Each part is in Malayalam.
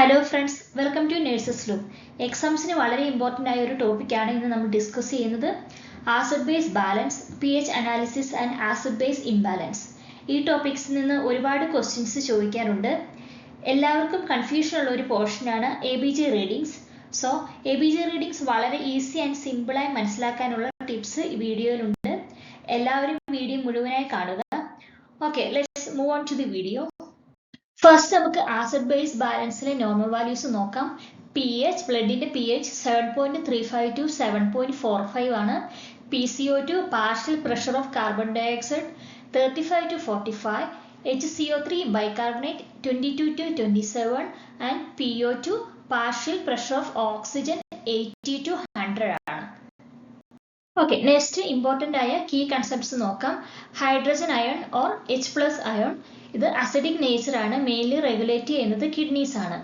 Hello friends welcome to nurses loom എക്സാംസിന് വളരെ ഇമ്പോർട്ടന്റ് ആയ ഒരു ടോപ്പിക്കാണ് ഇന്ന് നമ്മൾ ഡിസ്കസ് ചെയ്യുന്നത് acid base balance P H analysis and acid base imbalance ഈ ടോപ്പിക്സിൽ നിന്ന് ഒരുപാട് ക്വസ്റ്റ്യൻസ് ചോദിക്കാറുണ്ട്. എല്ലാവർക്കും കൺഫ്യൂഷൻ ഉള്ള ഒരു പോർഷനാണ് A B G readings so A B G readings വളരെ ഈസി ആൻഡ് സിമ്പിളായി മനസ്സിലാക്കാനുള്ള ടിപ്സ് ഈ വീഡിയോയിലുണ്ട്. എല്ലാവരും വീഡിയോ മുഴുവനായി കാണുക. Okay let's move on to the video first നമുക്ക് ആസിഡ് ബേസ് ബാലൻസിലെ നോർമൽ വാല്യൂസ് നോക്കാം. P H ബ്ലഡിന്റെ P H seven point three five to seven point four five ആണ്. P C O two partial pressure of carbon dioxide thirty five to forty five H C O three bicarbonate twenty two to twenty seven and P O two partial pressure of oxygen eighty to hundred ആണ്. ഓക്കെ നെക്സ്റ്റ് ഇമ്പോർട്ടന്റ് ആയ കീ കൺസെപ്റ്റ്സ് നോക്കാം. Hydrogen ion or H plus ion ഇത് അസിഡിക് നേച്ചർ ആണ് മെയിൻലി റെഗുലേറ്റ് ചെയ്യുന്നത് കിഡ്നീസ് ആണ്.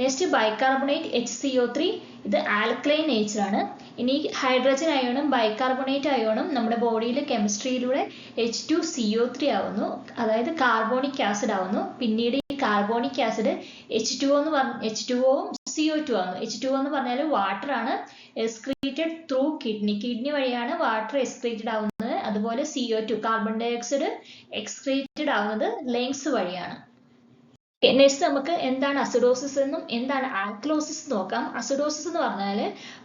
Next bicarbonate H C O three ഇത് ആൽക്ലൈൻ നേച്ചർ ആണ്. ഇനി ഹൈഡ്രജൻ അയോണും ബൈകാർബണേറ്റ് അയോണും നമ്മുടെ ബോഡിയിലെ കെമിസ്ട്രിയിലൂടെ H two C O three ആവുന്നു. അതായത് കാർബോണിക് ആസിഡ് ആവുന്നു. പിന്നീട് ഈ കാർബോണിക് ആസിഡ് എച്ച് ടു എന്ന് പറഞ്ഞ എച്ച് ടു ഒവും സി ഒ ടു ആവുന്നു. എച്ച് ടു എന്ന് പറഞ്ഞാൽ വാട്ടർ ആണ് എക്സ്ക്രീറ്റഡ് ത്രൂ കിഡ്നി കിഡ്നി വഴിയാണ് വാട്ടർ എക്സ്ക്രീറ്റഡ് ആവുന്നത്. അതുപോലെ C O two carbon dioxide excreted ആവുന്നത് ലെങ്സ് വഴിയാണ്. നെക്സ്റ്റ് നമുക്ക് എന്താണ് അസിഡോസിസ് എന്നും എന്താണ് ആൽക്കലോസിസ് നോക്കാം. അസിഡോസിസ് എന്ന് പറഞ്ഞാൽ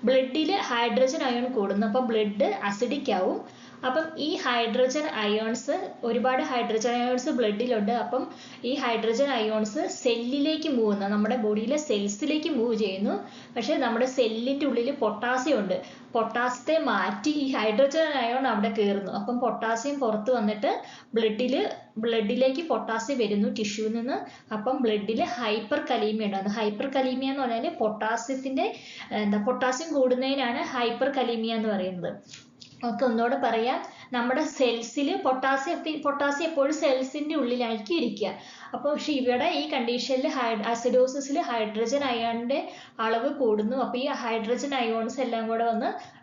ബ്ലഡിൽ ഹൈഡ്രജൻ അയോൺ കൂടുന്നു. അപ്പോൾ ബ്ലഡ് അസിഡിക് ആവും. അപ്പം ഈ ഹൈഡ്രജൻ അയോൺസ് ഒരുപാട് ഹൈഡ്രജൻ അയോൺസ് ബ്ലഡിലുണ്ട്. അപ്പം ഈ ഹൈഡ്രജൻ അയോൺസ് സെല്ലിലേക്ക് മൂവ് ചെയ്യുന്നു നമ്മുടെ ബോഡിയിലെ സെൽസിലേക്ക് മൂവ് ചെയ്യുന്നു. പക്ഷെ നമ്മുടെ സെല്ലിന്റെ ഉള്ളിൽ പൊട്ടാസ്യം ഉണ്ട്. പൊട്ടാസ്യത്തെ മാറ്റി ഈ ഹൈഡ്രജൻ അയോൺ അവിടെ കയറുന്നു അപ്പം പൊട്ടാസ്യം പുറത്ത് വന്നിട്ട് ബ്ലഡിൽ ബ്ലഡിലേക്ക് പൊട്ടാസ്യം വരുന്നു ടിഷ്യൂവിൽ നിന്ന്. അപ്പം ബ്ലഡിൽ ഹൈപ്പർ കലീമിയ ഉണ്ടാകുന്നു ഹൈപ്പർ കലീമിയ എന്ന് പറഞ്ഞാൽ പൊട്ടാസ്യത്തിന്റെ എന്താ പൊട്ടാസ്യം കൂടുന്നതിനാണ് ഹൈപ്പർ കലീമിയ എന്ന് പറയുന്നത്. ഒക്കെ ഒന്നുകൂടെ പറയാം. നമ്മുടെ സെൽസിൽ പൊട്ടാസ്യം പൊട്ടാസ്യം എപ്പോഴും സെൽസിന്റെ ഉള്ളിലായിരിക്കും ഇരിക്കുക. അപ്പോൾ പക്ഷെ ഇവിടെ ഈ കണ്ടീഷനിൽ ഹൈ അസിഡോസിസിൽ ഹൈഡ്രജൻ അയോണിന്റെ അളവ് കൂടുന്നു. അപ്പോൾ ഈ ഹൈഡ്രജൻ അയോൺസ് എല്ലാം കൂടെ വന്ന്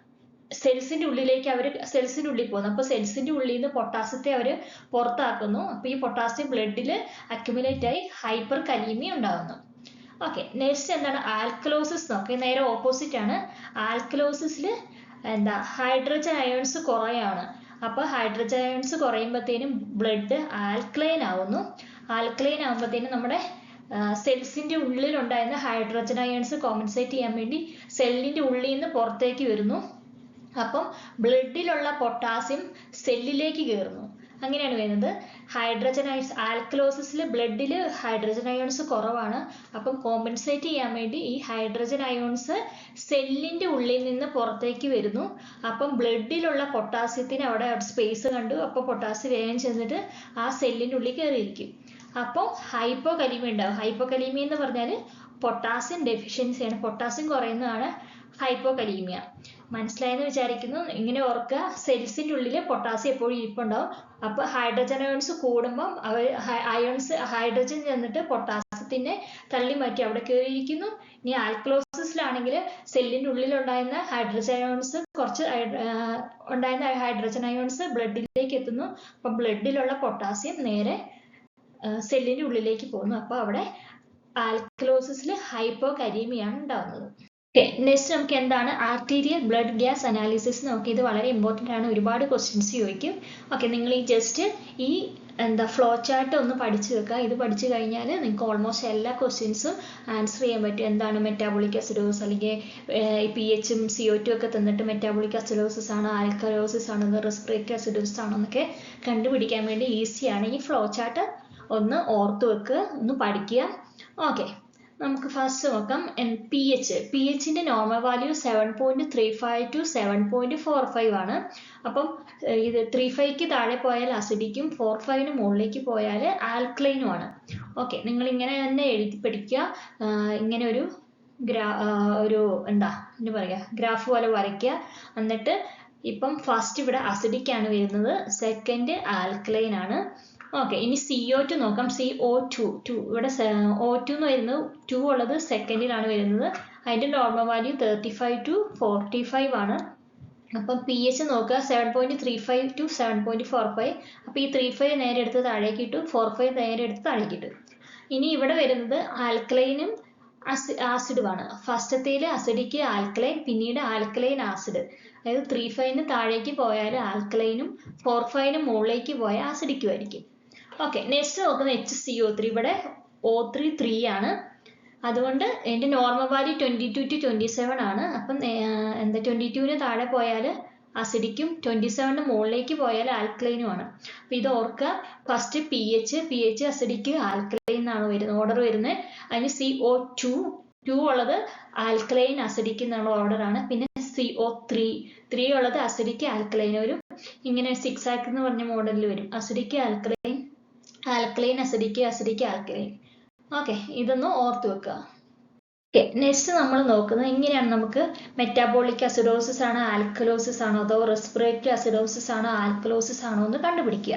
സെൽസിന്റെ ഉള്ളിലേക്ക് അവർ സെൽസിന്റെ ഉള്ളിൽ പോകുന്നു. അപ്പോൾ സെൽസിന്റെ ഉള്ളിൽ നിന്ന് പൊട്ടാസ്യത്തെ അവർ പുറത്താക്കുന്നു. അപ്പോൾ ഈ പൊട്ടാസ്യം ബ്ലഡിൽ അക്യുമുലേറ്റ് ആയി ഹൈപ്പർ കലീമി ഉണ്ടാകുന്നു ഓക്കെ നെക്സ്റ്റ് എന്താണ്? ആൽക്കലോസിസ് നോക്കി. നേരെ ഓപ്പോസിറ്റ് ആണ്. ആൽക്കലോസിസിൽ എന്താ ഹൈഡ്രജൻ അയോൺസ് കുറയാണ്. അപ്പോൾ ഹൈഡ്രജൻ അയോൺസ് കുറയുമ്പോഴത്തേനും ബ്ലഡ് ആൽക്ലൈൻ ആവുന്നു. ആൽക്ലൈൻ ആകുമ്പോഴത്തേനും നമ്മുടെ സെൽസിന്റെ ഉള്ളിലുണ്ടായിരുന്ന ഹൈഡ്രജൻ അയോൺസ് കോമ്പൻസേറ്റ് ചെയ്യാൻ വേണ്ടി സെല്ലിന്റെ ഉള്ളിൽ നിന്ന് പുറത്തേക്ക് വരുന്നു. അപ്പം ബ്ലഡിലുള്ള പൊട്ടാസ്യം സെല്ലിലേക്ക് കയറുന്നു അങ്ങനെയാണ് വരുന്നത്. ഹൈഡ്രജൻ അയോൺസ് ആൽക്കലോസിസിൽ ബ്ലഡിൽ ഹൈഡ്രജൻ അയോൺസ് കുറവാണ്. അപ്പം കോമ്പൻസേറ്റ് ചെയ്യാൻ വേണ്ടി ഈ ഹൈഡ്രജൻ അയോൺസ് സെല്ലിന്റെ ഉള്ളിൽ നിന്ന് പുറത്തേക്ക് വരുന്നു. അപ്പം ബ്ലഡിലുള്ള പൊട്ടാസ്യത്തിന് അവിടെ സ്പേസ് കണ്ടു. അപ്പോൾ പൊട്ടാസ്യം വേഗം ചെന്നിട്ട് ആ സെല്ലിന്റെ ഉള്ളിൽ കയറിയിരിക്കും. അപ്പോൾ ഹൈപ്പോ കലീമി ഉണ്ടാവും. ഹൈപ്പോ കലീമി എന്ന് പറഞ്ഞാൽ പൊട്ടാസ്യം ഡെഫിഷ്യൻസിയാണ്. പൊട്ടാസ്യം കുറയുന്നതാണ്. ഹൈപ്പോ കലീമിയ മനസ്സിലായെന്ന് വിചാരിക്കുന്നു. ഇങ്ങനെ ഓർക്കുക. സെൽസിന്റെ ഉള്ളിൽ പൊട്ടാസ്യം എപ്പോഴും ഇരിപ്പുണ്ടാവും. അപ്പൊ ഹൈഡ്രജൻ അയോൺസ് കൂടുമ്പം അവർ അയോൺസ് ഹൈഡ്രജൻ ചെന്നിട്ട് പൊട്ടാസ്യത്തിനെ തള്ളി മാറ്റി അവിടെ കയറിയിരിക്കുന്നു ഇനി ആൽക്ലോസിസിലാണെങ്കിൽ സെല്ലിന്റെ ഉള്ളിലുണ്ടായിരുന്ന ഹൈഡ്രജൻ അയോൺസ് കുറച്ച് ഉണ്ടായിരുന്ന ഹൈഡ്രജൻ അയോൺസ് ബ്ലഡിലേക്ക് എത്തുന്നു. അപ്പൊ ബ്ലഡിലുള്ള പൊട്ടാസ്യം നേരെ സെല്ലിന്റെ ഉള്ളിലേക്ക് പോകുന്നു. അപ്പൊ അവിടെ ആൽക്കലോസിസിൽ ഹൈപ്പോ കരീമിയാണ് ഉണ്ടാകുന്നത് നെക്സ്റ്റ് നമുക്ക് എന്താണ്? ആർട്ടീരിയൽ ബ്ലഡ് ഗ്യാസ് അനാലിസിസ് നോക്കി ഇത് വളരെ ഇമ്പോർട്ടന്റ് ആണ്. ഒരുപാട് ക്വസ്റ്റ്യൻസ് ചോദിക്കും. ഓക്കെ നിങ്ങൾ ഈ ജസ്റ്റ് ഈ എന്താ ഫ്ലോ ചാർട്ട് ഒന്ന് പഠിച്ചു വെക്കുക. ഇത് പഠിച്ചു കഴിഞ്ഞാൽ നിങ്ങൾക്ക് ഓൾമോസ്റ്റ് എല്ലാ ക്വസ്റ്റ്യൻസും ആൻസർ ചെയ്യാൻ പറ്റും. എന്താണ് മെറ്റാബോളിക് അസിഡോസ് അല്ലെങ്കിൽ പി എച്ചും സി ഒ ടു ഒക്കെ തന്നിട്ട് മെറ്റാബോളിക് അസിഡോസിസ് ആണ് ആൽക്കലോസിസ് ആണോ റെസ്പിറേറ്ററി അസിഡോസിസ് ആണോ എന്നൊക്കെ കണ്ടുപിടിക്കാൻ വേണ്ടി ഈസിയാണ് ഈ ഫ്ലോ ചാർട്ട് ഒന്ന് ഓർത്ത് വെക്കുക ഒന്ന് പഠിക്കുക. ഓക്കെ നമുക്ക് ഫസ്റ്റ് നോക്കാം. P H P എച്ചിന്റെ normal value seven point three five to seven point four five ആണ്. അപ്പം ഇത് ത്രീ ഫൈവ്ക്ക് താഴെ പോയാൽ അസിഡിക്കും ഫോർ ഫൈവിന് മുകളിലേക്ക് പോയാൽ ആൽക്ലൈനും ആണ്. ഓക്കെ നിങ്ങൾ ഇങ്ങനെ തന്നെ എഴുതി പഠിക്കുക. ഇങ്ങനെ ഒരു ഗ്രാ ഒരു എന്താ എന്താ പറയുക ഗ്രാഫ് പോലെ വരയ്ക്കുക. എന്നിട്ട് ഇപ്പം ഫസ്റ്റ് ഇവിടെ അസിഡിക് ആണ് വരുന്നത്. സെക്കൻഡ് ആൽക്ലൈൻ ആണ്. ഓക്കെ ഇനി സി ഒ ടു നോക്കാം. സി ഒ ടു ടു ഇവിടെ ഒ ടു എന്ന് വരുന്നത് ടു ഉള്ളത് സെക്കൻഡിലാണ് വരുന്നത്. അതിന്റെ normal value thirty five to forty five ആണ്. അപ്പം പി എച്ച് നോക്കുക seven point three five to seven point four five അപ്പൊ ഈ ത്രീ ഫൈവ് നേരെ എടുത്ത് താഴേക്ക് ഇട്ടു ഫോർ ഫൈവ് നേരെ എടുത്ത് താഴേക്ക് ഇട്ടു. ഇനി ഇവിടെ വരുന്നത് ആൽക്കലൈനും ആസിഡുമാണ് ഫസ്റ്റത്തേൽ അസിഡിക്ക് ആൽക്കലൈൻ പിന്നീട് ആൽക്കലൈൻ ആസിഡ് അതായത് ത്രീ ഫൈവിന് താഴേക്ക് പോയാൽ ആൽക്കലൈനും ഫോർ ഫൈവിന് മുകളിലേക്ക് പോയാൽ ആസിഡിക്കും ആയിരിക്കും. ഓക്കെ നെക്സ്റ്റ് നോക്കുന്ന എച്ച് സി ഒ ത്രീ ഇവിടെ ഒ ത്രീ ത്രീ ആണ്. അതുകൊണ്ട് എന്റെ normal value twenty two to twenty seven ആണ്. അപ്പം എന്താ ട്വന്റി ടുവിന് താഴെ പോയാൽ അസിഡിക്കും ട്വന്റി സെവനിന് മുകളിലേക്ക് പോയാൽ ആൽക്കലൈനുമാണ് അപ്പോൾ ഇത് ഓർക്കുക. First P H P H acidic alkaline എന്നാണ് വരുന്നത് ഓർഡർ വരുന്നത്. അതിന് സി ഒ ടു ടു ഉള്ളത് ആൽക്കലൈൻ അസിഡിക്ക് എന്നുള്ള ഓർഡറാണ് പിന്നെ സി ഒ ത്രീ ത്രീ ഉള്ളത് അസിഡിക്ക് ആൽക്കലൈൻ വരും ഇങ്ങനെ സിക്സ് ആക്ക് എന്ന് പറഞ്ഞ മോഡലിൽ വരും. Acidic alkaline alkaline acidic acidic alkaline okay ഇതൊന്ന് ഓർത്ത് വെക്കുക ഓക്കെ നെക്സ്റ്റ് നമ്മൾ നോക്കുന്നത് എങ്ങനെയാണ് നമുക്ക് മെറ്റാബോളിക് അസിഡോസിസ് ആണോ ആൽക്കലോസിസ് ആണോ അതോ റെസ്പിറേറ്ററി അസിഡോസിസ് ആണോ ആൽക്കലോസിസ് ആണോ എന്ന് കണ്ടുപിടിക്കുക.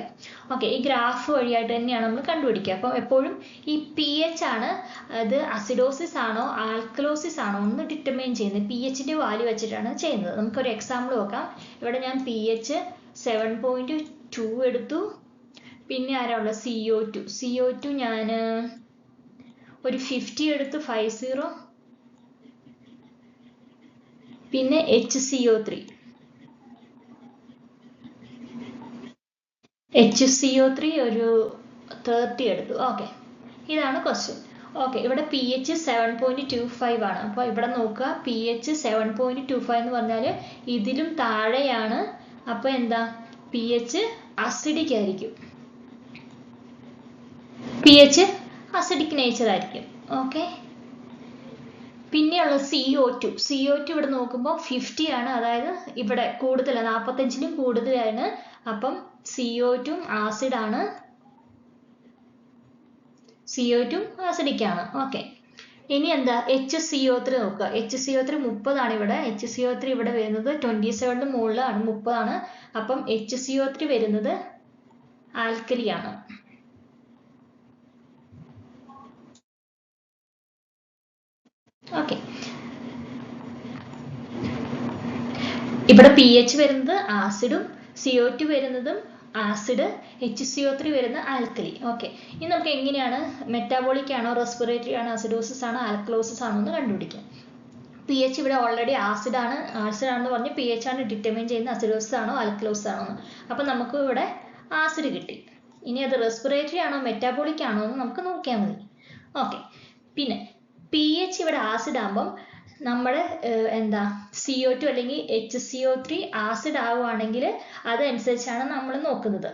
ഓക്കെ ഈ ഗ്രാഫ് വഴിയായിട്ട് തന്നെയാണ് നമ്മൾ കണ്ടുപിടിക്കുക. അപ്പം എപ്പോഴും ഈ പി എച്ച് ആണ് അത് അസിഡോസിസ് ആണോ ആൽക്കലോസിസ് ആണോ എന്ന് ഡിറ്റർമൈൻ ചെയ്യുന്നത്. പി എച്ചിന്റെ വാല്യൂ വെച്ചിട്ടാണ് ചെയ്യുന്നത്. നമുക്കൊരു എക്സാമ്പിൾ നോക്കാം. ഇവിടെ ഞാൻ P H seven point two എടുത്തു. പിന്നെ ആരാ ഉള്ളത്? C O two C O two ഞാൻ ഒരു ഫിഫ്റ്റി എടുത്ത് ഫൈവ് സീറോ പിന്നെ H C O three H C O three ഒരു തേർട്ടി എടുത്തു. ഓക്കെ ഇതാണ് ക്വസ്റ്റ്യൻ ഓക്കെ ഇവിടെ P H seven point two five ആണ്. അപ്പോൾ ഇവിടെ നോക്കുക. P H seven point two five എന്ന് പറഞ്ഞാൽ ഇതിലും താഴെയാണ്. അപ്പോൾ എന്താ? പി എച്ച് അസിഡിക് ആയിരിക്കും. പി എച്ച് അസിഡിക് നേച്ചർ ആയിരിക്കും. ഓക്കെ പിന്നെയുള്ള C O two C O two ഇവിടെ നോക്കുമ്പോൾ ഫിഫ്റ്റി ആണ്. അതായത് ഇവിടെ കൂടുതലാണ് നാൽപ്പത്തഞ്ചിലും കൂടുതലാണ്. അപ്പം സി ഒ ടു ആസിഡ് ആണ്. സി ഒ ടു ആസിഡിക് ആണ്. ഓക്കെ ഇനി എന്താ? എച്ച് സി ഒ ത്രീ നോക്കുക. എച്ച് സി ഒ ത്രീ മുപ്പതാണ് ഇവിടെ. എച്ച് സി ഒ ത്രീ ഇവിടെ വരുന്നത് ട്വന്റി സെവനിന് മുകളിലാണ്. മുപ്പതാണ്. അപ്പം എച്ച് സി ഒ ത്രീ വരുന്നത് ആൽക്കലി ഓക്കെ ഇവിടെ പി എച്ച് വരുന്നത് ആസിഡും സിഒ ടു വരുന്നതും ആസിഡ് എച്ച് സി ത്രീ വരുന്ന ആൽക്കലി ഓക്കെ ഇനി നമുക്ക് എങ്ങനെയാണ് മെറ്റാബോളിക് ആണോ റെസ്പിറേറ്ററി ആണോ അസിഡോസിസ് ആണോ ആൽക്കലോസിസ് ആണോ എന്ന് കണ്ടുപിടിക്കാം. പി എച്ച് ഇവിടെ ഓൾറെഡി ആസിഡ് ആണ് ആസിഡ് ആണെന്ന് പറഞ്ഞ് പി എച്ച് ആണ് ഡിറ്റർമൈൻ ചെയ്യുന്ന അസിഡോസിസ് ആണോ ആൽക്കലോസിസ് ആണോ എന്ന്. അപ്പം നമുക്ക് ഇവിടെ ആസിഡ് കിട്ടി. ഇനി അത് റെസ്പിറേറ്ററി ആണോ മെറ്റാബോളിക് ആണോ എന്ന് നമുക്ക് നോക്കിയാൽ മതി. ഓക്കെ പിന്നെ പി എച്ച് ഇവിടെ ആസിഡ് ആകുമ്പം നമ്മുടെ എന്താ സി ഒ ടു അല്ലെങ്കിൽ H C O three acid ആവുകയാണെങ്കിൽ അതനുസരിച്ചാണ് നമ്മൾ നോക്കുന്നത്.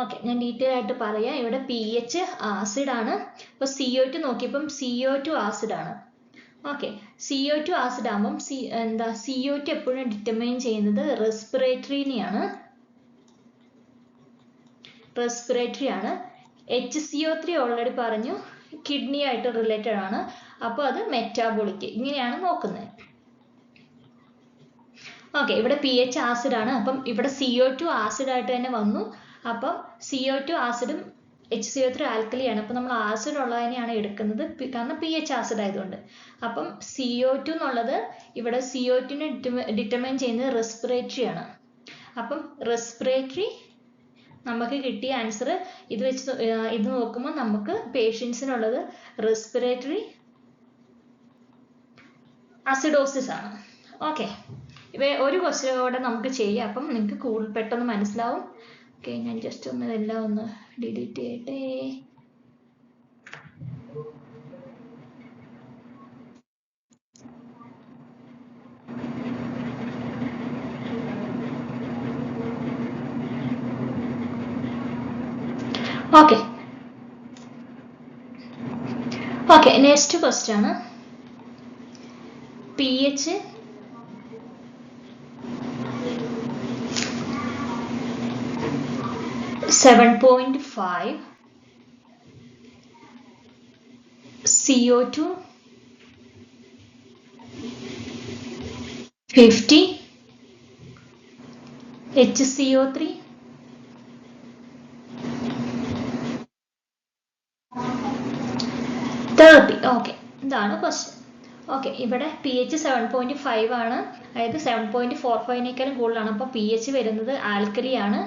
ഓക്കെ ഞാൻ ഡീറ്റെയിൽ ആയിട്ട് പറയാം. ഇവിടെ പി എച്ച് ആസിഡ് ആണ്. ഇപ്പോൾ സി ഒ ടു നോക്കിയപ്പം സി ഒ ടു ആസിഡ് ആണ്. Okay C O two acid ആകുമ്പം സി എന്താ സി ഒ ടു എപ്പോഴും ഡിറ്റർമൈൻ ചെയ്യുന്നത് റെസ്പിറേറ്ററിനെയാണ് റെസ്പിറേറ്ററി ആണ്. H C O three already പറഞ്ഞു. കിഡ്നി ആയിട്ട് റിലേറ്റഡ് ആണ്. അപ്പോൾ അത് മെറ്റാബോളിക് ഇങ്ങനെയാണ് നോക്കുന്നത്. ഓക്കെ ഇവിടെ പി എച്ച് ആസിഡ് ആണ്. അപ്പം ഇവിടെ സി ഒ ടു ആസിഡ് ആയിട്ട് തന്നെ വന്നു. അപ്പം സി ഒ ടു ആസിഡും എച്ച് സി ഒ ത്രീ ആൽക്കലിയാണ് അപ്പം നമ്മൾ ആസിഡ് ഉള്ളതിനെയാണ് എടുക്കുന്നത്. കാരണം പി എച്ച് ആസിഡ് ആയതുകൊണ്ട്. അപ്പം സി ഒ ടു എന്നുള്ളത് ഇവിടെ സി ഒ ടുവിനെ ഡിറ്റർമൈൻ ചെയ്യുന്നത് റെസ്പിറേറ്ററി ആണ്. അപ്പം റെസ്പിറേറ്ററി നമുക്ക് കിട്ടിയ ആൻസർ ഇത് വെച്ച് ഇത് നോക്കുമ്പോൾ നമുക്ക് പേഷ്യൻസിനുള്ളത് റെസ്പിറേറ്ററി അസിഡോസിസ് ആണ്. ഓക്കെ ഇവ ഒരു ക്വസ്റ്റ്യൻ കൂടെ നമുക്ക് ചെയ്യാം. അപ്പം നിങ്ങൾക്ക് കൂടുതൽ പെട്ടെന്ന് മനസ്സിലാവും. ഓക്കെ ഞാൻ ജസ്റ്റ് ഒന്ന് ഇതെല്ലാം ഒന്ന് ഡിലീറ്റ് ചെയ്യട്ടെ. ഓക്കെ ഓക്കെ നെക്സ്റ്റ് ക്വസ്റ്റ് ആണ്. P H seven point five C O two fifty H C O three thirty okay ഇതാണ് ക്വസ്റ്റ്യൻ ഓക്കെ ഇവിടെ P H seven point five ആണ്. അതായത് സെവൻ പോയിന്റ് ഫോർ ഫൈവിനേക്കാളും കൂടുതലാണ്. അപ്പോൾ പി എച്ച് വരുന്നത് ആൽക്കലി ആണ്.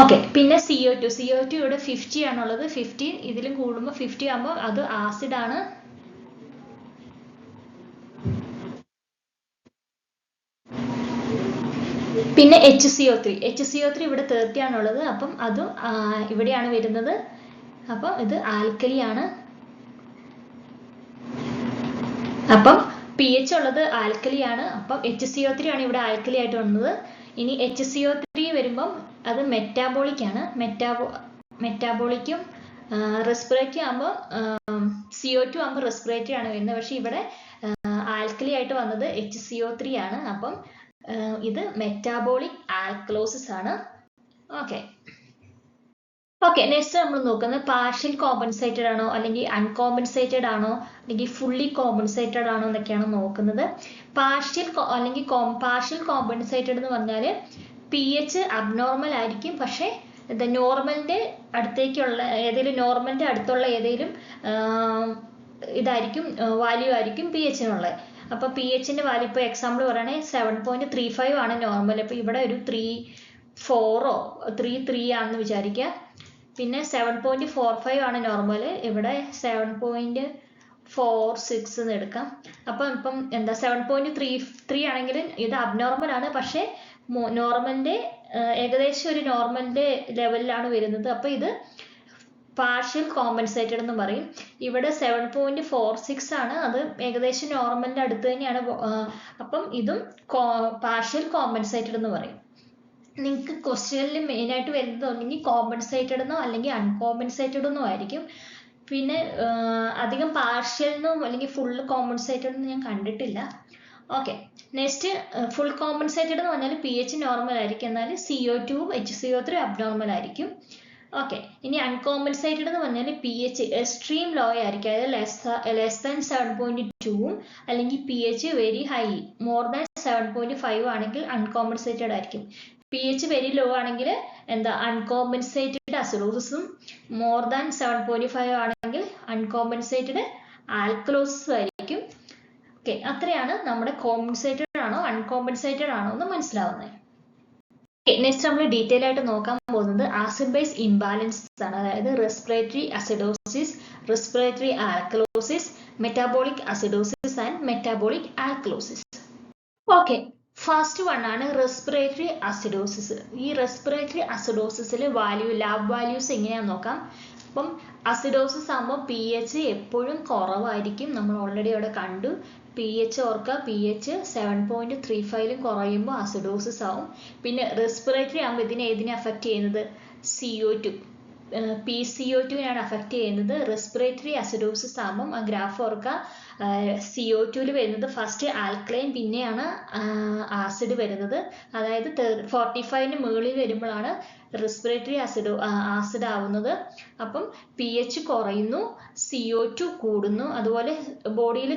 ഓക്കെ പിന്നെ സി ടു സി ടു ഇവിടെ ഫിഫ്റ്റി ആണുള്ളത്. ഫിഫ്റ്റി ഇതിലും കൂടുമ്പോൾ ഫിഫ്റ്റി ആകുമ്പോൾ അത് ആസിഡ് ആണ്. പിന്നെ H C O three H C O three ഇവിടെ തേർട്ടി ആണുള്ളത്. അപ്പം അതും ഇവിടെയാണ് വരുന്നത്. അപ്പം ഇത് ആൽക്കലി ആണ് അപ്പം പി എച്ച് ഉള്ളത് ആൽക്കലി ആണ് അപ്പം എച്ച് സി ഒ ത്രീ ആണ് ഇവിടെ ആൽക്കലി ആയിട്ട് വന്നത്. ഇനി എച്ച് സി ഒ ത്രീ വരുമ്പം അത് മെറ്റാബോളിക് ആണ്. മെറ്റാബോ മെറ്റാബോളിക്കും റെസ്പിറേറ്ററി ആകുമ്പോൾ സി ഒ ടു ആകുമ്പോൾ റെസ്പിറേറ്ററി ആണ് വരുന്നത്. പക്ഷെ ഇവിടെ ആൽക്കലി ആയിട്ട് വന്നത് എച്ച് സി ഒ ത്രീ ആണ്. അപ്പം ഇത് മെറ്റാബോളിക് ആൽക്കലോസിസ് ആണ്. ഓക്കെ ഓക്കെ നെക്സ്റ്റ് നമ്മൾ നോക്കുന്നത് പാർഷ്യൽ കോമ്പൻസേറ്റഡ് ആണോ അല്ലെങ്കിൽ അൺകോമ്പൻസേറ്റഡ് ആണോ അല്ലെങ്കിൽ ഫുള്ളി കോമ്പൻസേറ്റഡ് ആണോ എന്നൊക്കെയാണ് നോക്കുന്നത്. പാർഷ്യൽ അല്ലെങ്കിൽ പാർഷ്യൽ കോമ്പൻസേറ്റഡ് എന്ന് പറഞ്ഞാൽ പി എച്ച് അബ്നോർമൽ ആയിരിക്കും പക്ഷേ നോർമലിന്റെ അടുത്തേക്കുള്ള ഏതെങ്കിലും നോർമലിന്റെ അടുത്തുള്ള ഏതെങ്കിലും ഇതായിരിക്കും വാല്യൂ ആയിരിക്കും പി എച്ചിനുള്ളത് അപ്പൊ പി എച്ചിന്റെ വാല്യൂ ഇപ്പോൾ എക്സാമ്പിൾ പറയുകയാണെങ്കിൽ സെവൻ പോയിന്റ് ത്രീ ഫൈവ് ആണ് നോർമൽ അപ്പൊ ഇവിടെ ഒരു ത്രീ ഫോറോ ത്രീ ത്രീ ആണെന്ന് വിചാരിക്കുക. പിന്നെ സെവൻ പോയിന്റ് ഫോർ ഫൈവ് ആണ് നോർമൽ ഇവിടെ സെവൻ പോയിന്റ് ഫോർ സിക്സ് എന്ന് എടുക്കാം. അപ്പം ഇപ്പം എന്താ സെവൻ പോയിന്റ് ത്രീ ത്രീ ആണെങ്കിൽ ഇത് അബ്നോർമൽ ആണ്. പക്ഷേ നോർമലിന്റെ ഏകദേശം ഒരു നോർമലിന്റെ ലെവലിലാണ് വരുന്നത്. അപ്പൊ ഇത് പാർഷ്യൽ കോമ്പൻസേറ്റഡ് എന്ന് പറയും. ഇവിടെ സെവൻ പോയിന്റ് ഫോർ സിക്സ് ആണ്. അത് ഏകദേശം നോർമലിന്റെ അടുത്ത് തന്നെയാണ്. അപ്പം ഇതും പാർഷ്യൽ കോമ്പൻസേറ്റഡ് എന്ന് പറയും. നിങ്ങൾക്ക് ക്വസ്റ്റ്യനിൽ മെയിൻ ആയിട്ട് വരുന്നത് ഒന്നെങ്കിൽ കോമ്പൻസേറ്റഡ് എന്നോ അല്ലെങ്കിൽ അൺകോമ്പൻസേറ്റഡ് എന്നോ ആയിരിക്കും. പിന്നെ അധികം പാർഷ്യൽ എന്നും അല്ലെങ്കിൽ ഫുൾ കോമ്പൻസേറ്റഡ് എന്നും ഞാൻ കണ്ടിട്ടില്ല. ഓക്കെ നെക്സ്റ്റ് ഫുൾ കോമ്പൻസേറ്റഡ് എന്ന് പറഞ്ഞാൽ പി എച്ച് നോർമൽ ആയിരിക്കും. എന്നാൽ C O two H C O three abnormal ആയിരിക്കും. ഓക്കെ ഇനി അൺകോമ്പൻസേറ്റഡ് എന്ന് പറഞ്ഞാൽ പി എച്ച് എക്സ്ട്രീം ലോ ആയിരിക്കും. അതായത് ലെസ് ദാൻ സെവൻ പോയിന്റ് ടൂവും അല്ലെങ്കിൽ P H very high more than seven point five ആണെങ്കിൽ അൺകോമ്പൻസേറ്റഡ് ആയിരിക്കും. പി എച്ച് വെരി ലോ ആണെങ്കിൽ എന്താ? Uncompensated അസിഡോസിസും more than seven point five ആണെങ്കിൽ അൺകോമ്പൻസേറ്റഡ് ആൽക്കലോസിസും ആയിരിക്കും. ഓക്കെ അത്രയാണ് നമ്മുടെ കോമ്പൻസേറ്റഡ് ആണോ അൺകോമ്പൻസേറ്റഡ് ആണോ എന്ന് മനസ്സിലാവുന്നത്. നെക്സ്റ്റ് നമ്മൾ ഡീറ്റെയിൽ ആയിട്ട് നോക്കാൻ പോകുന്നത് ആസിഡ് ബേസ് ഇംബാലൻസസ് ആണ്. അതായത് respiratory acidosis respiratory alkalosis metabolic acidosis and metabolic alkalosis okay first one ആണ് റെസ്പിറേറ്ററി അസിഡോസിസ് ഈ റെസ്പിറേറ്ററി അസിഡോസിസിൽ വാല്യൂ ലാബ് വാല്യൂസ് എങ്ങനെയാണെന്ന് നോക്കാം? അപ്പം അസിഡോസിസ് ആകുമ്പോൾ പി എച്ച് എപ്പോഴും കുറവായിരിക്കും. നമ്മൾ ഓൾറെഡി അവിടെ കണ്ടു. പി എച്ച് ഓർക്കുക. P H seven point three ഫൈവിലും കുറയുമ്പോൾ അസിഡോസിസ് ആവും. പിന്നെ റെസ്പിറേറ്ററി ആകുമ്പോൾ ഇതിനെ ഏതിനെ അഫക്റ്റ് ചെയ്യുന്നത്? C O two P C O ടുവിനാണ് affect ചെയ്യുന്നത്. റെസ്പിറേറ്ററി അസിഡോസിസ് ആകുമ്പം ആ ഗ്രാഫ് ഓർക്കുക. സി ഒ ടുവിൽ വരുന്നത് ഫസ്റ്റ് ആൽക്ലൈൻ പിന്നെയാണ് ആസിഡ് വരുന്നത്. അതായത് ഫോർട്ടി ഫൈവിന് മുകളിൽ വരുമ്പോഴാണ് റെസ്പിറേറ്ററി ആസിഡ് ആസിഡ് ആവുന്നത്. അപ്പം പി എച്ച് കുറയുന്നു സി ഒ ടു കൂടുന്നു. അതുപോലെ ബോഡിയിൽ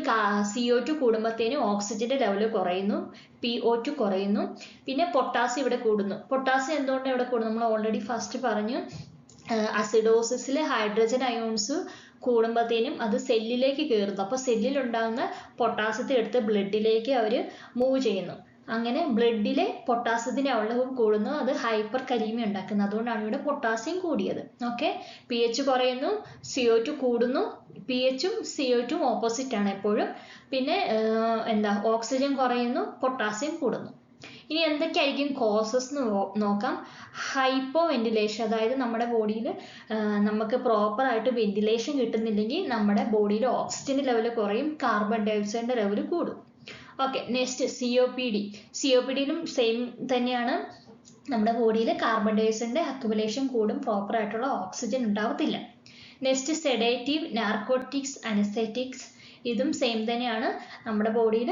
സി ഒ ടു കൂടുമ്പോഴത്തേനും ഓക്സിജന്റെ ലെവൽ കുറയുന്നു പി ഒ ടു കുറയുന്നു. പിന്നെ പൊട്ടാസ്യം ഇവിടെ കൂടുന്നു. പൊട്ടാസ്യം എന്തുകൊണ്ടാണ് ഇവിടെ കൂടുന്നത് നമ്മൾ ഓൾറെഡി ഫസ്റ്റ് പറഞ്ഞു അസിഡോസിസിൽ ഹൈഡ്രജൻ അയോൺസ് കൂടുമ്പോഴത്തേനും അത് സെല്ലിലേക്ക് കയറുന്നു അപ്പോൾ സെല്ലിൽ ഉണ്ടാകുന്ന പൊട്ടാസ്യത്തെ എടുത്ത് ബ്ലഡിലേക്ക് അവർ മൂവ് ചെയ്യുന്നു. അങ്ങനെ ബ്ലഡിലെ പൊട്ടാസ്യത്തിന്റെ അളവ് കൂടുന്നു. അത് ഹൈപ്പർ കരീമി ഉണ്ടാക്കുന്നു. അതുകൊണ്ടാണ് ഇവിടെ പൊട്ടാസ്യം കൂടിയത്. ഓക്കെ പി എച്ച് കുറയുന്നു സിഒ ടു കൂടുന്നു. പി എച്ചും സിഒ ടും ഓപ്പോസിറ്റ് ആണ് എപ്പോഴും. പിന്നെ എന്താ ഓക്സിജൻ കുറയുന്നു പൊട്ടാസ്യം കൂടുന്നു. ഇനി എന്തൊക്കെയായിരിക്കും കോസസ് എന്ന് നോക്കാം. ഹൈപ്പോ വെന്റിലേഷൻ അതായത് നമ്മുടെ ബോഡിയിൽ നമുക്ക് പ്രോപ്പർ ആയിട്ട് വെന്റിലേഷൻ കിട്ടുന്നില്ലെങ്കിൽ നമ്മുടെ ബോഡിയിൽ ഓക്സിജൻ ലെവൽ കുറയും കാർബൺ ഡയോക്സൈഡിന്റെ ലെവൽ കൂടും. Okay next C O P D C O P ഡിയിലും same തന്നെയാണ്. നമ്മുടെ ബോഡിയിൽ കാർബൺ ഡയോക്സൈഡിന്റെ അക്യുമുലേഷൻ കൂടും. പ്രോപ്പർ ആയിട്ടുള്ള ഓക്സിജൻ ഉണ്ടാവത്തില്ല. നെക്സ്റ്റ് സെഡേറ്റീവ് നാർക്കോട്ടിക്സ് അനസ്തെറ്റിക്സ് ഇതും സെയിം തന്നെയാണ്. നമ്മുടെ ബോഡിയിൽ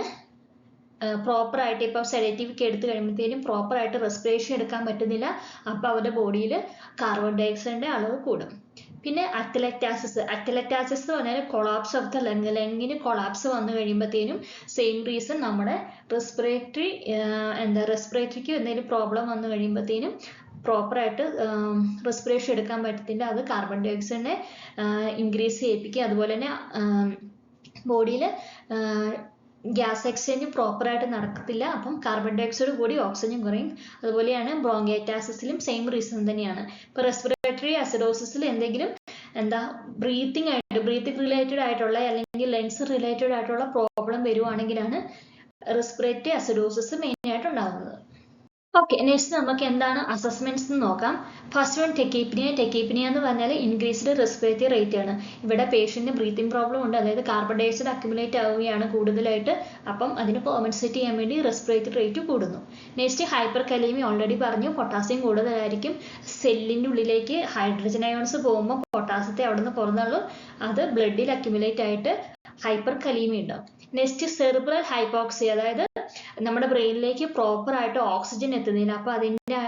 പ്രോപ്പർ ആയിട്ട് ഇപ്പോൾ സെഡേറ്റീവ് ഒക്കെ എടുത്തു കഴിയുമ്പോഴത്തേനും പ്രോപ്പർ ആയിട്ട് റെസ്പിറേഷൻ എടുക്കാൻ പറ്റുന്നില്ല. അപ്പോൾ അവരുടെ ബോഡിയിൽ കാർബൺ ഡയോക്സൈഡിന്റെ അളവ് കൂടും. പിന്നെ അത്ലറ്റാസിസ് അത്ലറ്റാസിസ് എന്ന് പറഞ്ഞാൽ കൊളാപ്സ് ഓഫ് ദ ലങ് ലങ്ങിന് കൊളാപ്സ് വന്നു കഴിയുമ്പോഴത്തേനും സെയിം റീസൺ നമ്മുടെ റെസ്പിറേറ്ററി എന്താ റെസ്പിറേറ്ററിക്ക് എന്തെങ്കിലും പ്രോബ്ലം വന്നു കഴിയുമ്പോഴത്തേനും പ്രോപ്പറായിട്ട് റെസ്പിറേഷൻ എടുക്കാൻ പറ്റത്തില്ല. അത് കാർബൺ ഡൈ ഡയോക്സൈഡിനെ ഇൻക്രീസ് ചെയ്യിപ്പിക്കുക. അതുപോലെ തന്നെ ബോഡിയിൽ ഗ്യാസ് എക്സ്ചേഞ്ച് പ്രോപ്പറായിട്ട് നടക്കത്തില്ല. അപ്പം കാർബൺ ഡൈ ഓക്സൈഡ് കൂടി ഓക്സിജൻ കുറയും. അതുപോലെയാണ് ബ്രോങ്കൈറ്റാസിസിലും സെയിം റീസൺ തന്നെയാണ്. ഇപ്പോൾ റെസ്പിറേറ്ററി അസിഡോസിസിൽ എന്തെങ്കിലും എന്താ ബ്രീത്തിങ് ആയിട്ട് ബ്രീത്തിങ് റിലേറ്റഡ് ആയിട്ടുള്ള അല്ലെങ്കിൽ ലെൻസ് റിലേറ്റഡ് ആയിട്ടുള്ള പ്രോബ്ലം വരുവാണെങ്കിലാണ് റെസ്പിറേറ്ററി അസിഡോസിസ് മെയിൻ ആയിട്ട് ഉണ്ടാകുന്നത് ഓക്കെ നെക്സ്റ്റ് നമുക്ക് എന്താണ് അസസ്മെന്റ്സ് എന്ന് നോക്കാം. ഫസ്റ്റ് വൺ ടെക്കീപ്നിയ ടെക്കീപ്നിയ എന്ന് പറഞ്ഞാൽ ഇൻക്രീസ്ഡ് റെസ്പിറേറ്ററി റേറ്റ് ആണ്. ഇവിടെ പേഷ്യന്റിന് ബ്രീത്തിങ് പ്രോബ്ലം ഉണ്ട്. അതായത് കാർബൺ ഡൈ ഓക്സൈഡ് അക്യുമുലേറ്റ് ആവുകയാണ് കൂടുതലായിട്ട്. അപ്പം അതിന് കോമ്പൻസേറ്റ് ചെയ്യാൻ വേണ്ടി റെസ്പിറേറ്ററി റേറ്റ് കൂടുന്നു. നെക്സ്റ്റ് ഹൈപ്പർ കലീമി ഓൾറെഡി പറഞ്ഞു പൊട്ടാസ്യം കൂടുതലായിരിക്കും. സെല്ലിന്റെ ഉള്ളിലേക്ക് ഹൈഡ്രജൻ അയോൺസ് പോകുമ്പോൾ പൊട്ടാസ്യത്തെ അവിടെ നിന്ന് കുറഞ്ഞുള്ളൂ അത് ബ്ലഡിൽ അക്യുമുലേറ്റ് ആയിട്ട് ഹൈപ്പർ കലീമി ഉണ്ടാവും. നെക്സ്റ്റ് സെറിബ്രൽ ഹൈപ്പോക്സി അതായത് നമ്മുടെ ബ്രെയിനിലേക്ക് പ്രോപ്പർ ആയിട്ട് ഓക്സിജൻ എത്തുന്നില്ല. അപ്പോൾ അതിന്റെ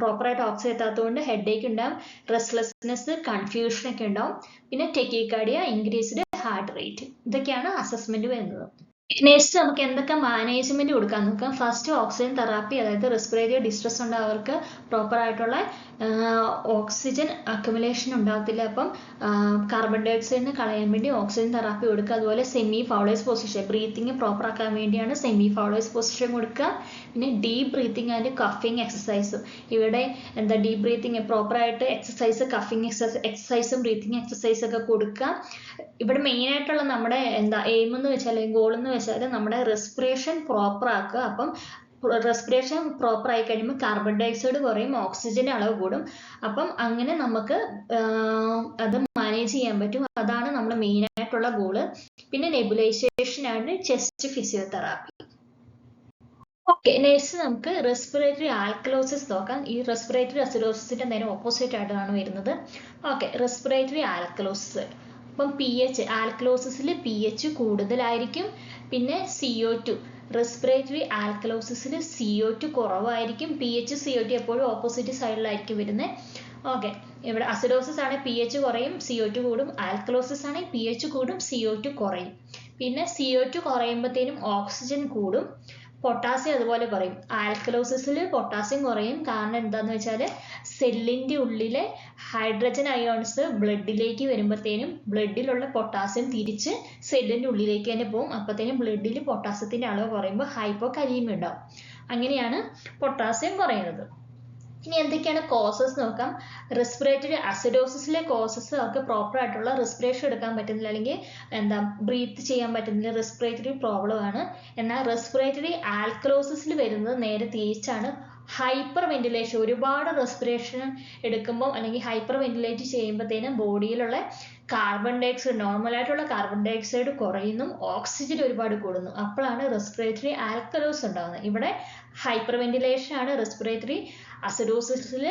പ്രോപ്പർ ആയിട്ട് ഓക്സിജൻ എത്താത്തതുകൊണ്ട് ഏക്ക് ഉണ്ടാവും റെസ്റ്റ്ലെസ്നെസ് കൺഫ്യൂഷൻ ഒക്കെ ഉണ്ടാവും. പിന്നെ ടെക്കിക്കാർഡിയ ഇൻക്രീസ്ഡ് ഹാർട്ട് റേറ്റ് ഇതൊക്കെയാണ് അസസ്മെന്റ് വരുന്നത്. നെക്സ്റ്റ് നമുക്ക് എന്തൊക്കെ മാനേജ്മെന്റ് കൊടുക്കാൻ നോക്കാം ഫസ്റ്റ് ഓക്സിജൻ തെറാപ്പി അതായത് റെസ്പിറേറ്ററി ഡിസ്ട്രസ് ഉണ്ട്. അവർക്ക് പ്രോപ്പർ ആയിട്ടുള്ള ഓക്സിജൻ അക്യുമുലേഷൻ ഉണ്ടാകത്തില്ല. അപ്പം കാർബൺ ഡൈ ഓക്സൈഡിന് കളയാൻ വേണ്ടി ഓക്സിജൻ തെറാപ്പി കൊടുക്കുക. അതുപോലെ semi Fowler's position breathing proper ആക്കാൻ വേണ്ടിയാണ് സെമി ഫൗളേഴ്സ് പൊസിഷൻ കൊടുക്കുക. പിന്നെ ഡീപ് ബ്രീത്തിങ് ആൻഡ് കഫിങ് എക്സസൈസും ഇവിടെ എന്താ ഡീപ് ബ്രീത്തിങ് പ്രോപ്പറായിട്ട് എക്സസൈസ് കഫിങ് എക്സസൈസ് എക്സസൈസും ബ്രീത്തിങ് എക്സസൈസ് ഒക്കെ കൊടുക്കുക. ഇവിടെ മെയിൻ ആയിട്ടുള്ള നമ്മുടെ എന്താ എയിം എന്ന് വെച്ചാൽ ഗോൾ എന്ന് വെച്ചാൽ നമ്മുടെ റെസ്പിറേഷൻ പ്രോപ്പർ ആക്കുക. അപ്പം റെസ്പിറേഷൻ പ്രോപ്പർ ആയി കഴിയുമ്പോൾ കാർബൺ ഡയോക്സൈഡ് കുറയും ഓക്സിജന്റെ അളവ് കൂടും. അപ്പം അങ്ങനെ നമുക്ക് അത് മാനേജ് ചെയ്യാൻ പറ്റും. അതാണ് നമ്മൾ മെയിൻ ആയിട്ടുള്ള ഗോൾ പിന്നെ നെബുലൈസേഷൻ ആണ് ചെസ്റ്റ് ഫിസിയോതെറാപ്പി ഓക്കെ നെക്സ്റ്റ് നമുക്ക് റെസ്പിറേറ്ററി ആൽക്കലോസിസ് നോക്കാം. ഈ റെസ്പിറേറ്ററി അസിലോസിസിന്റെ നേരെ ഓപ്പോസിറ്റ് ആയിട്ടാണ് വരുന്നത്. ഓക്കെ റെസ്പിറേറ്ററി ആൽക്കലോസിസ് അപ്പം പി എച്ച് ആൽക്കലോസിസിൽ പി എച്ച് കൂടുതലായിരിക്കും. പിന്നെ സി ഒ ടു റെസ്പിറേറ്ററി ആൽക്കലോസിസിൽ സി ഒ ടു കുറവായിരിക്കും. P H C O two എപ്പോഴും ഓപ്പോസിറ്റ് സൈഡിലായിരിക്കും വരുന്നത് ഓക്കെ ഇവിടെ അസിഡോസിസ് ആണെങ്കിൽ പി എച്ച് കുറയും സി ഒ ടു കൂടും. ആൽക്കലോസിസ് ആണെങ്കിൽ പി എച്ച് കൂടും സി ഒ ടു കുറയും. പിന്നെ സി ഒ ടു കുറയുമ്പോഴത്തേനും ഓക്സിജൻ കൂടും. പൊട്ടാസ്യം അതുപോലെ കുറയും. ആൽക്കലോസിസിൽ പൊട്ടാസ്യം കുറയും. കാരണം എന്താന്ന് വെച്ചാൽ സെല്ലിന്റെ ഉള്ളിലെ ഹൈഡ്രജൻ അയോൺസ് ബ്ലഡിലേക്ക് വരുമ്പോഴത്തേനും ബ്ലഡിലുള്ള പൊട്ടാസ്യം തിരിച്ച് സെല്ലിന്റെ ഉള്ളിലേക്ക് തന്നെ പോകും. അപ്പോഴത്തേനും ബ്ലഡിൽ പൊട്ടാസ്യത്തിന്റെ അളവ് കുറയുമ്പോൾ ഹൈപ്പോ കലീമ ഉണ്ടാവും. അങ്ങനെയാണ് പൊട്ടാസ്യം കുറയുന്നത്. ഇനി എന്തൊക്കെയാണ് കോസസ് നോക്കാം. റെസ്പിറേറ്ററി അസിഡോസിസിലെ കോസസ് അവർക്ക് പ്രോപ്പർ ആയിട്ടുള്ള റെസ്പിറേഷൻ എടുക്കാൻ പറ്റുന്നില്ല. അല്ലെങ്കിൽ എന്താ ബ്രീത്ത് ചെയ്യാൻ പറ്റുന്നില്ല. റെസ്പിറേറ്ററി പ്രോബ്ലം ആണ്. എന്നാൽ റെസ്പിറേറ്ററി ആൽക്കലോസിസിൽ വരുന്നത് നേരെ തിരിച്ചാണ്. ഹൈപ്പർ വെന്റിലേഷൻ ഒരുപാട് റെസ്പിറേഷൻ എടുക്കുമ്പോൾ അല്ലെങ്കിൽ ഹൈപ്പർ വെന്റിലേറ്റ് ചെയ്യുമ്പോഴത്തേനും ബോഡിയിലുള്ള കാർബൺ ഡൈ നോർമൽ ആയിട്ടുള്ള കാർബൺ ഡൈ ഓക്സൈഡ് കുറയുന്നു. ഓക്സിജൻ ഒരുപാട് കൂടുന്നു. അപ്പോഴാണ് റെസ്പിറേറ്ററി ആൽക്കലോസ് ഉണ്ടാകുന്നത്. ഇവിടെ ഹൈപ്പർ വെന്റിലേഷൻ ആണ് റെസ്പിറേറ്ററി അസിഡോസിസിൽ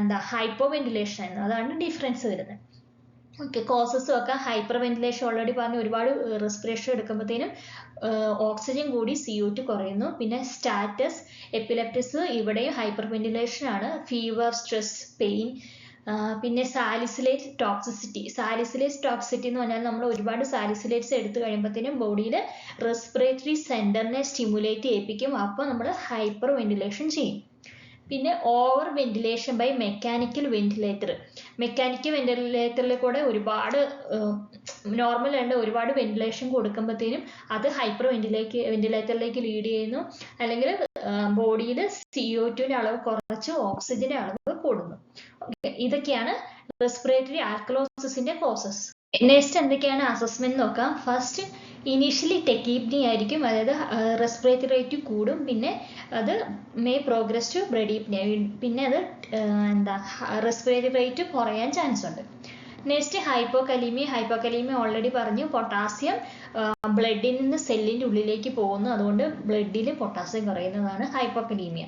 എന്താ ഹൈപ്പോ വെന്റിലേഷൻ അതാണ് ഡിഫറൻസ് വരുന്നത്. ഓക്കെ കോസസും ഒക്കെ ഹൈപ്പർ വെന്റിലേഷൻ ഓൾറെഡി പറഞ്ഞു. ഒരുപാട് റെസ്പിറേഷൻ എടുക്കുമ്പോഴത്തേനും ഓക്സിജൻ കൂടി സി ഒ ടു കുറയുന്നു. പിന്നെ സ്റ്റാറ്റസ് എപ്പിലെപ്റ്റിസ് ഇവിടെയും ഹൈപ്പർ വെന്റിലേഷൻ ആണ് ഫീവർ സ്ട്രെസ് പെയിൻ പിന്നെ സാലിസിലേറ്റ് ടോക്സിസിറ്റി സാലിസിലേറ്റ് ടോക്സിറ്റി എന്ന് പറഞ്ഞാൽ നമ്മൾ ഒരുപാട് സാലിസിലേറ്റ്സ് എടുത്തു കഴിയുമ്പോഴത്തേനും ബോഡിയിൽ റെസ്പിറേറ്ററി സെന്ററിനെ സ്റ്റിമുലേറ്റ് ചെയ്യിപ്പിക്കും. അപ്പോൾ നമ്മൾ ഹൈപ്പർ വെന്റിലേഷൻ ചെയ്യും. പിന്നെ over ventilation by mechanical ventilator mechanical വെന്റിലേറ്ററിൽ കൂടെ ഒരുപാട് നോർമൽ ഉണ്ട് ഒരുപാട് വെന്റിലേഷൻ കൊടുക്കുമ്പോഴത്തേനും അത് ഹൈപ്പർ വെന്റിലേക്ക് വെന്റിലേറ്ററിലേക്ക് ലീഡ് ചെയ്യുന്നു. അല്ലെങ്കിൽ ബോഡിയിൽ സി ഒ ടുവിന്റെ അളവ് കുറച്ച് ഓക്സിജന്റെ അളവ് കൂടുന്നു. ഇതൊക്കെയാണ് റെസ്പിറേറ്ററി ആൽക്കലോസിന്റെ കോസസ് നെക്സ്റ്റ് എന്തൊക്കെയാണ് അസസ്മെന്റ് നോക്കാം? ഫസ്റ്റ് ഇനീഷ്യലി ടെക്കീപ്നി ആയിരിക്കും. അതായത് റെസ്പിറേറ്ററി റേറ്റ് കൂടും. പിന്നെ അത് മേ പ്രോഗ്രസ് ടു ബ്രെഡീപ്നിയ പിന്നെ അത് എന്താ റെസ്പിറേറ്ററി റേറ്റ് കുറയാൻ ചാൻസ് ഉണ്ട്. നെക്സ്റ്റ് ഹൈപ്പോകലീമിയ ഹൈപ്പോകലീമിയ ഓൾറെഡി പറഞ്ഞു പൊട്ടാസ്യം ബ്ലഡിൽ നിന്ന് സെല്ലിന്റെ ഉള്ളിലേക്ക് പോകുന്നു. അതുകൊണ്ട് ബ്ലഡിൽ പൊട്ടാസ്യം കുറയുന്നതാണ് hypokalaemia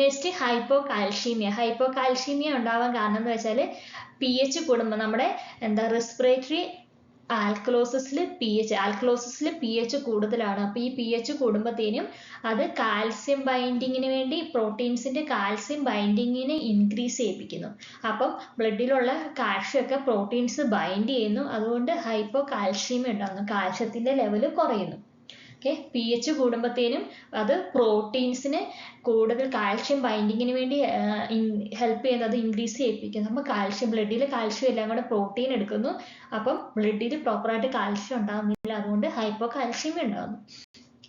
next hypo calcaemia hypo calcaemia ഉണ്ടാവാൻ കാരണം എന്ന് വെച്ചാൽ പി എച്ച് കൂടുമ്പോൾ നമ്മുടെ എന്താ റെസ്പിറേറ്ററി ആൽക്കലോസിസിൽ പി എച്ച് ആൽക്കലോസിസിൽ പി എച്ച് കൂടുതലാണ്. അപ്പോൾ ഈ പി എച്ച് കൂടുമ്പോഴത്തേനും അത് കാൽസ്യം ബൈൻഡിങ്ങിന് വേണ്ടി പ്രോട്ടീൻസിന്റെ കാൽസ്യം ബൈൻഡിങ്ങിനെ ഇൻക്രീസ് ചെയ്യിപ്പിക്കുന്നു. അപ്പം ബ്ലഡിലുള്ള കാൽഷ്യം ഒക്കെ പ്രോട്ടീൻസ് ബൈൻഡ് ചെയ്യുന്നു. അതുകൊണ്ട് ഹൈപ്പോ കാൽഷ്യം ഉണ്ടാകുന്നു കാൽഷ്യത്തിന്റെ ലെവൽ കുറയുന്നു. ഓക്കെ പി എച്ച് കൂടുമ്പോഴത്തേനും അത് പ്രോട്ടീൻസിന് കൂടുതൽ കാൽഷ്യം ബൈൻഡിങ്ങിന് വേണ്ടി ഹെൽപ്പ് ചെയ്യുന്നത് ഇൻക്രീസ് ചെയ്യിപ്പിക്കും നമ്മൾ കാൽഷ്യം ബ്ലഡിൽ കാൽഷ്യം എല്ലാം കൂടെ പ്രോട്ടീൻ എടുക്കുന്നു. അപ്പം ബ്ലഡിൽ പ്രോപ്പറായിട്ട് കാൽഷ്യം ഉണ്ടാകുന്നില്ല അതുകൊണ്ട് ഹൈപ്പോ കാൽഷ്യം ഉണ്ടാകുന്നു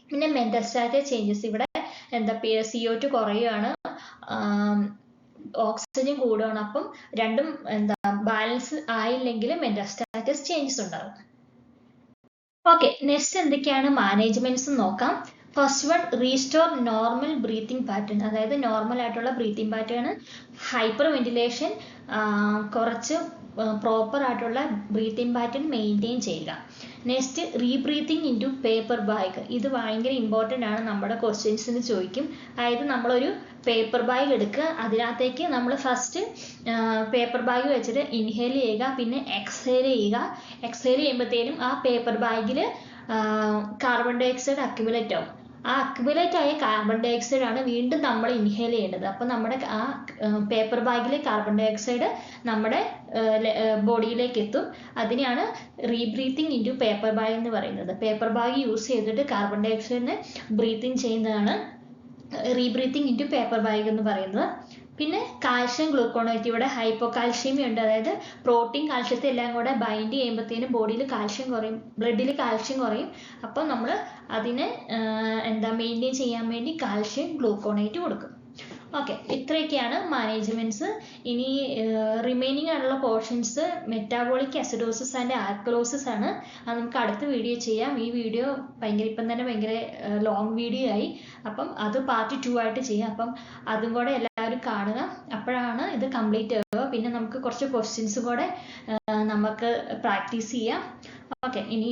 പിന്നെ മെന്റസ്റ്റാറ്റിക് ചേഞ്ചസ് ഇവിടെ എന്താ സി ഒ ടു കുറയുകയാണ് ഓക്സിജൻ കൂടുകയാണ് അപ്പം രണ്ടും എന്താ ബാലൻസ് ആയില്ലെങ്കിൽ മെന്റസ്റ്റാറ്റസ് ചേഞ്ചസ് ഉണ്ടാകും ഓക്കെ നെക്സ്റ്റ് എന്തൊക്കെയാണ് മാനേജ്മെന്റ്സ് നോക്കാം. First one restore normal breathing pattern അതായത് നോർമൽ ആയിട്ടുള്ള ബ്രീത്തിങ് പാറ്റേൺ ഹൈപ്പർ വെന്റിലേഷൻ കുറച്ച് പ്രോപ്പർ ആയിട്ടുള്ള ബ്രീത്തിങ് പാറ്റേൺ മെയിന്റെയിൻ ചെയ്യുക. Next rebreathing into paper bag ഇത് ഭയങ്കര ഇമ്പോർട്ടന്റ് ആണ് നമ്മുടെ ക്വസ്റ്റ്യൻസിന് ചോദിക്കും. അതായത് നമ്മളൊരു പേപ്പർ ബാഗ് എടുക്കുക. അതിനകത്തേക്ക് നമ്മൾ ഫസ്റ്റ് പേപ്പർ ബാഗ് വെച്ചിട്ട് ഇൻഹേൽ ചെയ്യുക. പിന്നെ എക്സ്ഹേൽ ചെയ്യുക. എക്സ്ഹേൽ ചെയ്യുമ്പോഴത്തേനും ആ പേപ്പർ ബാഗിൽ കാർബൺ ഡൈ ഓക്സൈഡ് അക്യുമുലേറ്റ് ആവും. ആ അക്യുമുലേറ്റ് ആയ കാർബൺ ഡൈ ഓക്സൈഡ് ആണ് വീണ്ടും നമ്മൾ ഇൻഹേൽ ചെയ്യേണ്ടത്. അപ്പം നമ്മുടെ ആ പേപ്പർ ബാഗിലെ കാർബൺ ഡൈ ഓക്സൈഡ് നമ്മുടെ ബോഡിയിലേക്ക് എത്തും. അതിനെയാണ് rebreathing into paper bag എന്ന് പറയുന്നത്. പേപ്പർ ബാഗ് യൂസ് ചെയ്തിട്ട് കാർബൺ ഡൈ ഓക്സൈഡിനെ ബ്രീത്തിങ് ചെയ്യുന്നതാണ് rebreathing into paper bag എന്ന് പറയുന്നത്. പിന്നെ കാൽഷ്യം ഗ്ലൂക്കോണേറ്റ് ഇവിടെ ഹൈപ്പോ കാൽഷ്യമി ഉണ്ട്. അതായത് പ്രോട്ടീൻ കാൽഷ്യത്തെ എല്ലാം കൂടെ ബൈൻഡ് ചെയ്യുമ്പോഴത്തേനും ബോഡിയിൽ കാൽഷ്യം കുറയും ബ്ലഡിൽ കാൽഷ്യം കുറയും. അപ്പോൾ നമ്മൾ അതിനെ എന്താ മെയിന്റെയിൻ ചെയ്യാൻ വേണ്ടി കാൽഷ്യം ഗ്ലൂക്കോണേറ്റ് കൊടുക്കും. ഓക്കെ ഇത്രയൊക്കെയാണ് മാനേജ്മെന്റ്സ് ഇനി റിമൈനിങ് ആയിട്ടുള്ള portions metabolic acidosis and alkalosis ആണ്. അത് നമുക്ക് അടുത്ത വീഡിയോ ചെയ്യാം. ഈ വീഡിയോ ഭയങ്കര ഇപ്പം തന്നെ ഭയങ്കര ലോങ് വീഡിയോ ആയി. അപ്പം അത് പാർട്ട് ടു ആയിട്ട് ചെയ്യാം. അപ്പം അതും കൂടെ എല്ലാവരും കാണുക. അപ്പോഴാണ് ഇത് കംപ്ലീറ്റ് ആവുക. പിന്നെ നമുക്ക് കുറച്ച് ക്വസ്റ്റ്യൻസും കൂടെ നമുക്ക് പ്രാക്ടീസ് ചെയ്യാം. ഓക്കെ ഇനി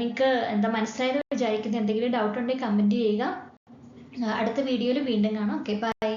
നിങ്ങൾക്ക് എന്താ മനസ്സിലായത് വിചാരിക്കുന്ന എന്തെങ്കിലും ഡൗട്ട് ഉണ്ടെങ്കിൽ കമന്റ് ചെയ്യുക. അടുത്ത വീഡിയോയിൽ വീണ്ടും കാണാം. Okay bye